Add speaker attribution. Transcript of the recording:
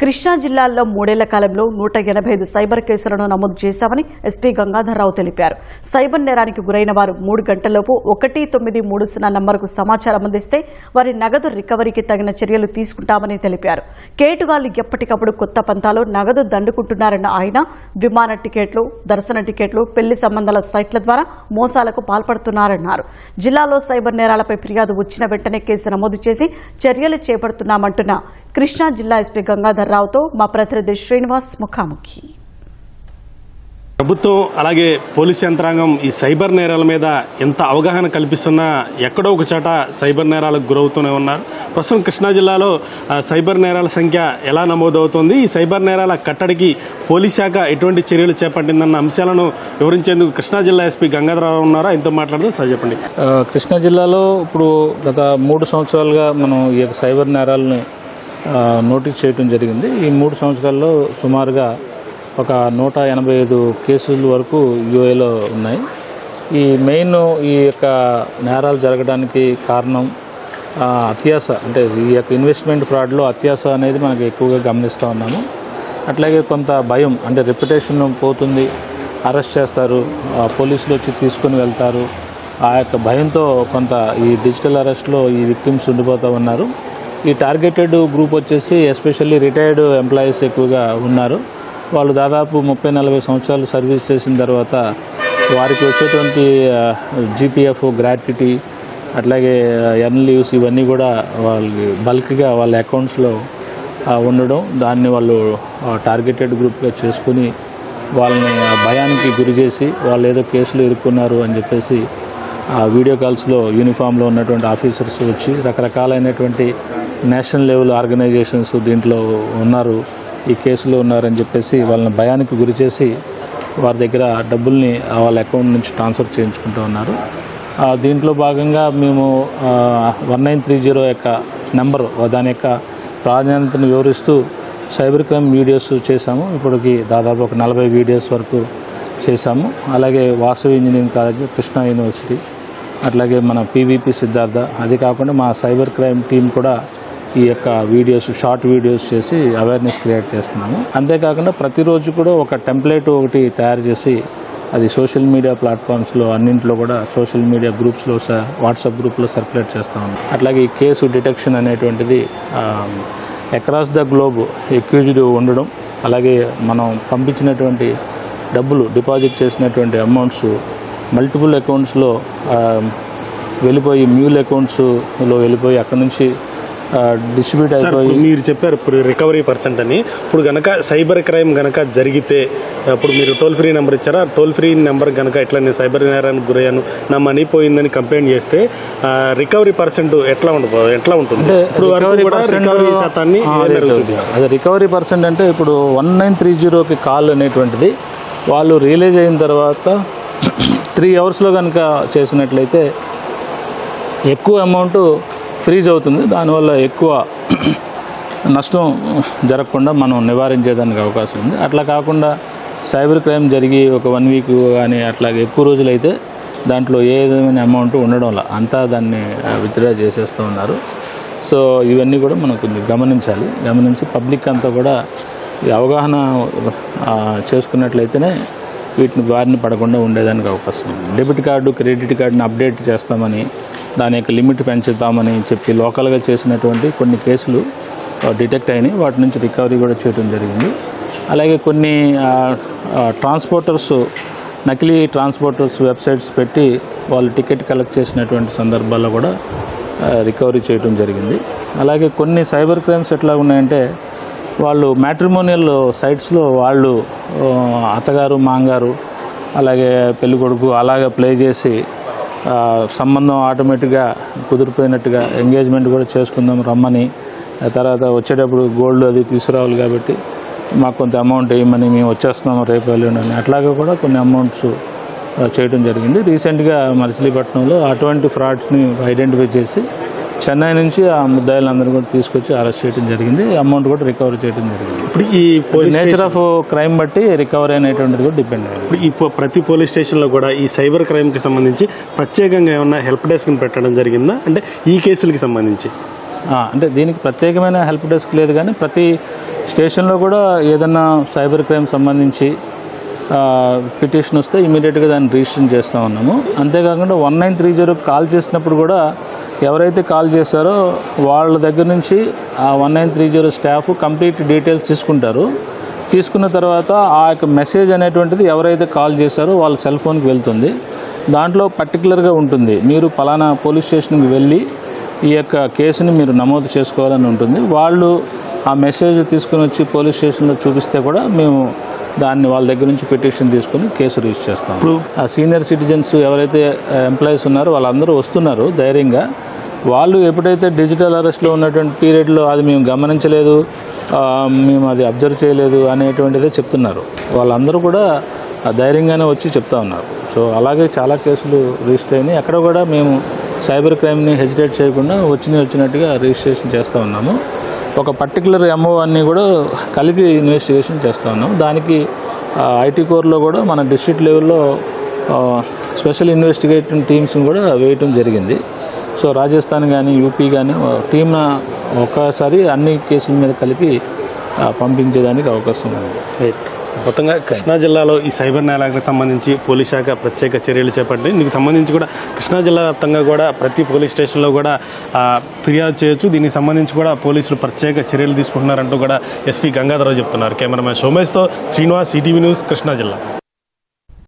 Speaker 1: కృష్ణా జిల్లాలో మూడేళ్ళ కాలంలో నూట ఎనభై ఐదు సైబర్ కేసులను నమోదు చేశామని ఎస్పీ గంగాధర్రావు తెలిపారు. సైబర్ నేరానికి గురైన వారు మూడు గంటల్లోపు ఒకటి తొమ్మిది మూడు సున్నా నంబర్కు సమాచారం అందిస్తే వారి నగదు రికవరీకి తగిన చర్యలు తీసుకుంటామని తెలిపారు. కేటుగాళ్ళు ఎప్పటికప్పుడు కొత్త పంతాలు నగదు దండుకుంటున్నారన్న ఆయన విమాన టికెట్లు దర్శన టికెట్లు పెళ్ళి సంబంధాల సైట్ల ద్వారా మోసాలకు పాల్పడుతున్నారన్నారు. జిల్లాలో సైబర్ నేరాలపై ఫిర్యాదు వచ్చిన వెంటనే కేసు నమోదు చేసి చర్యలు చేపడుతున్నామంటున్న కృష్ణా జిల్లా ఎస్పీ గంగాధర్ రావుతో మా ప్రతినిధి శ్రీనివాస్ ముఖాముఖి.
Speaker 2: ప్రభుత్వం అలాగే పోలీస్ యంత్రాంగం ఈ సైబర్ నేరాల మీద ఎంత అవగాహన కల్పిస్తున్నా ఎక్కడో ఒక చోట సైబర్ నేరాలకు గురవుతూనే ఉన్నారు. ప్రస్తుతం కృష్ణా జిల్లాలో సైబర్ నేరాల సంఖ్య ఎలా నమోదవుతోంది? ఈ సైబర్ నేరాల కట్టడికి పోలీస్ శాఖ ఎటువంటి చర్యలు చేపట్టిందన్న అంశాలను వివరించేందుకు కృష్ణా జిల్లా ఎస్పీ గంగాధరరావు ఉన్నారు? ఆయనతో మాట్లాడుతూ సార్ చెప్పండి.
Speaker 3: కృష్ణా జిల్లాలో ఇప్పుడు గత మూడు సంవత్సరాలుగా మనం ఈ సైబర్ నేరాలను నోటీస్ చేయడం జరిగింది. ఈ మూడు సంవత్సరాల్లో సుమారుగా ఒక నూట ఎనభై ఐదు కేసుల వరకు యూఏలో ఉన్నాయి. ఈ మెయిన్ ఈ యొక్క నేరాలు జరగడానికి కారణం అత్యాస అంటే ఈ యొక్క ఇన్వెస్ట్మెంట్ ఫ్రాడ్లో అత్యాస అనేది మనకి ఎక్కువగా గమనిస్తూ ఉన్నాము. అట్లాగే కొంత భయం అంటే రెప్యుటేషన్ పోతుంది అరెస్ట్ చేస్తారు ఆ, పోలీసులు వచ్చి తీసుకుని వెళ్తారు. ఆ యొక్క భయంతో కొంత ఈ డిజిటల్ అరెస్ట్లో ఈ విక్టిమ్స్ ఉండిపోతూ ఉన్నారు. ఈ టార్గెటెడ్ గ్రూప్ వచ్చేసి ఎస్పెషల్లీ రిటైర్డ్ ఎంప్లాయీస్ ఎక్కువగా ఉన్నారు. వాళ్ళు దాదాపు ముప్పై నలభై సంవత్సరాలు సర్వీస్ చేసిన తర్వాత వారికి వచ్చేటువంటి జీపీఎఫ్ గ్రాట్యుటీ అట్లాగే ఎన్ లీవ్స్ ఇవన్నీ కూడా వాళ్ళకి బల్క్గా వాళ్ళ అకౌంట్స్లో ఉండడం. దాన్ని వాళ్ళు టార్గెటెడ్ గ్రూప్గా చేసుకుని వాళ్ళని భయానికి గురి చేసి వాళ్ళు ఏదో కేసులు ఇరుక్కున్నారు అని చెప్పేసి వీడియో కాల్స్లో యూనిఫామ్లో ఉన్నటువంటి ఆఫీసర్స్ వచ్చి రకరకాలైనటువంటి నేషనల్ లెవెల్ ఆర్గనైజేషన్స్ దీంట్లో ఉన్నారు ఈ కేసులో ఉన్నారని చెప్పేసి వాళ్ళని భయానికి గురి చేసి వారి దగ్గర డబ్బుల్ని వాళ్ళ అకౌంట్ నుంచి ట్రాన్స్ఫర్ చేయించుకుంటూ ఉన్నారు. దీంట్లో భాగంగా మేము వన్ నైన్ త్రీ జీరో యొక్క నెంబర్ దాని యొక్క ప్రాధాన్యతను వివరిస్తూ సైబర్ క్రైమ్ వీడియోస్ చేశాము. ఇప్పటికి దాదాపు ఒక నలభై వీడియోస్ వరకు చేశాము. అలాగే Vasavi engineering college Krishna university. అట్లాగే మన పీవీపీ సిద్ధార్థ. అది కాకుండా మా సైబర్ క్రైమ్ టీం కూడా ఈ యొక్క వీడియోస్ షార్ట్ వీడియోస్ చేసి అవేర్నెస్ క్రియేట్ చేస్తున్నాము. అంతేకాకుండా ప్రతిరోజు కూడా ఒక టెంప్లెట్ ఒకటి తయారు చేసి అది సోషల్ మీడియా ప్లాట్ఫామ్స్లో అన్నింటిలో కూడా సోషల్ మీడియా గ్రూప్స్లో స- వాట్సాప్ గ్రూప్లో సర్క్యులేట్ చేస్తా ఉన్నాం. అట్లాగే ఈ కేసు డిటెక్షన్ అనేటువంటిది అక్రాస్ ద గ్లోబ్ ఎక్యూజ్డ్ ఉండడం అలాగే మనం పంపించినటువంటి డబ్బులు డిపాజిట్ చేసినటువంటి అమౌంట్స్ మల్టిపుల్ అకౌంట్స్లో వెళ్ళిపోయి మ్యూల్ అకౌంట్స్లో వెళ్ళిపోయి అక్కడ నుంచి డిస్ట్రిబ్యూట్ అయిపోయి
Speaker 2: మీరు చెప్పారు ఇప్పుడు రికవరీ పర్సెంట్ అని. ఇప్పుడు గనక సైబర్ క్రైమ్ గనక జరిగితే అప్పుడు మీరు టోల్ ఫ్రీ నెంబర్ ఇచ్చారా? టోల్ ఫ్రీ నెంబర్ గనక ఇట్లా నేను సైబర్ నేరానికి గురయ్యాను నా మనీ పోయిందని కంప్లైంట్ చేస్తే రికవరీ పర్సెంట్ ఎట్లా ఉంటుంది ఎట్లా ఉంటుంది? ఇప్పుడు
Speaker 3: రికవరీ
Speaker 2: శాతాన్ని?
Speaker 3: అదే రికవరీ పర్సెంట్ అంటే ఇప్పుడు వన్ నైన్ త్రీ జీరోకి కాల్ అనేటువంటిది వాళ్ళు రియలైజ్ అయిన తర్వాత త్రీ అవర్స్లో కనుక చేసినట్లయితే ఎక్కువ అమౌంట్ ఫ్రీజ్ అవుతుంది. దానివల్ల ఎక్కువ నష్టం జరగకుండా మనం నివారించేదానికి అవకాశం ఉంది. అట్లా కాకుండా సైబర్ క్రైమ్ జరిగి ఒక వన్ వీక్ కానీ అట్లాగే ఎక్కువ రోజులైతే దాంట్లో ఏ విధమైన అమౌంట్ ఉండడంలా అంతా దాన్ని విత్డ్రా చేసేస్తూ ఉన్నారు. సో ఇవన్నీ కూడా మనం కొంచెం గమనించాలి. గమనించి పబ్లిక్ అంతా కూడా ఈ అవగాహన చేసుకున్నట్లయితేనే వీటిని బారిన పడకుండా ఉండేదానికి అవకాశం ఉంది. డెబిట్ కార్డు క్రెడిట్ కార్డుని అప్డేట్ చేస్తామని దాని యొక్క లిమిట్ పెంచుతామని చెప్పి లోకల్గా చేసినటువంటి కొన్ని కేసులు డిటెక్ట్ అయినాయి. వాటి నుంచి రికవరీ కూడా చేయడం జరిగింది. అలాగే కొన్ని ట్రాన్స్పోర్టర్స్ నకిలీ ట్రాన్స్పోర్టర్స్ వెబ్సైట్స్ పెట్టి వాళ్ళు టికెట్ కలెక్ట్ చేసినటువంటి సందర్భాల్లో కూడా రికవరీ చేయడం జరిగింది. అలాగే కొన్ని సైబర్ క్రైమ్స్ ఎట్లా ఉన్నాయంటే వాళ్ళు మ్యాట్రిమోనియల్ సైట్స్లో వాళ్ళు అత్తగారు మాంగారు అలాగే పెళ్ళికొడుకు అలాగే ప్లే చేసి సంబంధం ఆటోమేటిక్గా కుదిరిపోయినట్టుగా ఎంగేజ్మెంట్ కూడా చేసుకుందాం రమ్మని. ఆ తర్వాత వచ్చేటప్పుడు గోల్డ్ అది తీసుకురావాలి కాబట్టి మాకు కొంత అమౌంట్ వేయమని మేము వచ్చేస్తున్నాము రేపు వెళ్ళండి అట్లాగే కూడా కొన్ని అమౌంట్స్ చేయడం జరిగింది. రీసెంట్గా మచిలీపట్నంలో అటువంటి ఫ్రాడ్స్ని ఐడెంటిఫై చేసి చెన్నై నుంచి ఆ ముద్దాయిలందరూ కూడా తీసుకొచ్చి అరెస్ట్ చేయడం జరిగింది. అమౌంట్ కూడా రికవర్ చేయడం జరిగింది.
Speaker 2: ఇప్పుడు ఈ పోలీస్
Speaker 3: నేచర్ ఆఫ్ క్రైమ్ బట్టి రికవరీ అనేటువంటిది కూడా డిపెండ్ అయ్యింది.
Speaker 2: ఇప్పుడు ఈ ప్రతి పోలీస్ స్టేషన్లో కూడా ఈ సైబర్ క్రైమ్కి సంబంధించి ప్రత్యేకంగా ఏమన్నా హెల్ప్ డెస్క్ని పెట్టడం జరిగిందా? అంటే ఈ కేసులకి సంబంధించి.
Speaker 3: అంటే దీనికి ప్రత్యేకమైన హెల్ప్ డెస్క్ లేదు కానీ ప్రతి స్టేషన్లో కూడా ఏదన్నా సైబర్ క్రైమ్ సంబంధించి పిటిషన్ వస్తే ఇమీడియట్గా దాన్ని రిజిస్టర్ చేస్తూ ఉన్నాము. అంతేకాకుండా one nine three zero call చేసినప్పుడు కూడా ఎవరైతే కాల్ చేశారో వాళ్ళ దగ్గర నుంచి ఆ one nine three zero staff complete details తీసుకుంటారు. తీసుకున్న తర్వాత ఆ యొక్క మెసేజ్ అనేటువంటిది ఎవరైతే కాల్ చేశారో వాళ్ళ సెల్ ఫోన్కి వెళ్తుంది. దాంట్లో పర్టికులర్గా ఉంటుంది మీరు పలానా పోలీస్ స్టేషన్కి వెళ్ళి ఈ యొక్క కేసుని మీరు నమోదు చేసుకోవాలని ఉంటుంది. వాళ్ళు ఆ మెసేజ్ తీసుకుని వచ్చి పోలీస్ స్టేషన్లో చూపిస్తే కూడా మేము దాన్ని వాళ్ళ దగ్గర నుంచి పిటిషన్ తీసుకుని కేసు రిజిస్టర్ చేస్తాం. ఆ సీనియర్ సిటిజన్స్ ఎవరైతే ఎంప్లాయీస్ ఉన్నారో వాళ్ళందరూ వస్తున్నారు ధైర్యంగా. వాళ్ళు ఎప్పుడైతే డిజిటల్ అరెస్ట్లో ఉన్నటువంటి పీరియడ్లో అది మేము గమనించలేదు మేము అది అబ్జర్వ్ చేయలేదు అనేటువంటిదే చెప్తున్నారు. వాళ్ళందరూ కూడా ధైర్యంగానే వచ్చి చెప్తా ఉన్నారు. సో అలాగే చాలా కేసులు రిజిస్టర్ అయినాయి. అక్కడ కూడా మేము సైబర్ క్రైమ్ని హెజిటేట్ చేయకుండా వచ్చినవి వచ్చినట్టుగా రిజిస్ట్రేషన్ చేస్తూ ఉన్నాము. ఒక పర్టికులర్ ఎంఓ అన్ని కూడా కలిపి ఇన్వెస్టిగేషన్ చేస్తూ ఉన్నాము. దానికి ఐటీ కోర్లో కూడా మన డిస్ట్రిక్ట్ లెవెల్లో స్పెషల్ ఇన్వెస్టిగేషన్ టీమ్స్ని కూడా వేయటం జరిగింది. సో రాజస్థాన్ కానీ యూపీ కానీ టీమ్ ఒకసారి అన్ని కేసుల మీద కలిపి పంపించేదానికి అవకాశం ఉంది.
Speaker 2: రైట్ మొత్తంగా కృష్ణా జిల్లాలో ఈ సైబర్ నేరాలకు సంబంధించి పోలీస్ శాఖ ప్రత్యేక చర్యలు చేపట్టింది. దీనికి సంబంధించి కూడా కృష్ణా జిల్లా వ్యాప్తంగా కూడా ప్రతి పోలీస్ స్టేషన్లో కూడా ఫిర్యాదు చేయొచ్చు. దీనికి సంబంధించి కూడా పోలీసులు ప్రత్యేక చర్యలు తీసుకుంటున్నారంటూ కూడా ఎస్పీ గంగాధరరావు చెప్తున్నారు. కెమెరామ్యాన్ సోమేష్తో శ్రీనివాస్ సిటీవీ న్యూస్ కృష్ణా జిల్లా.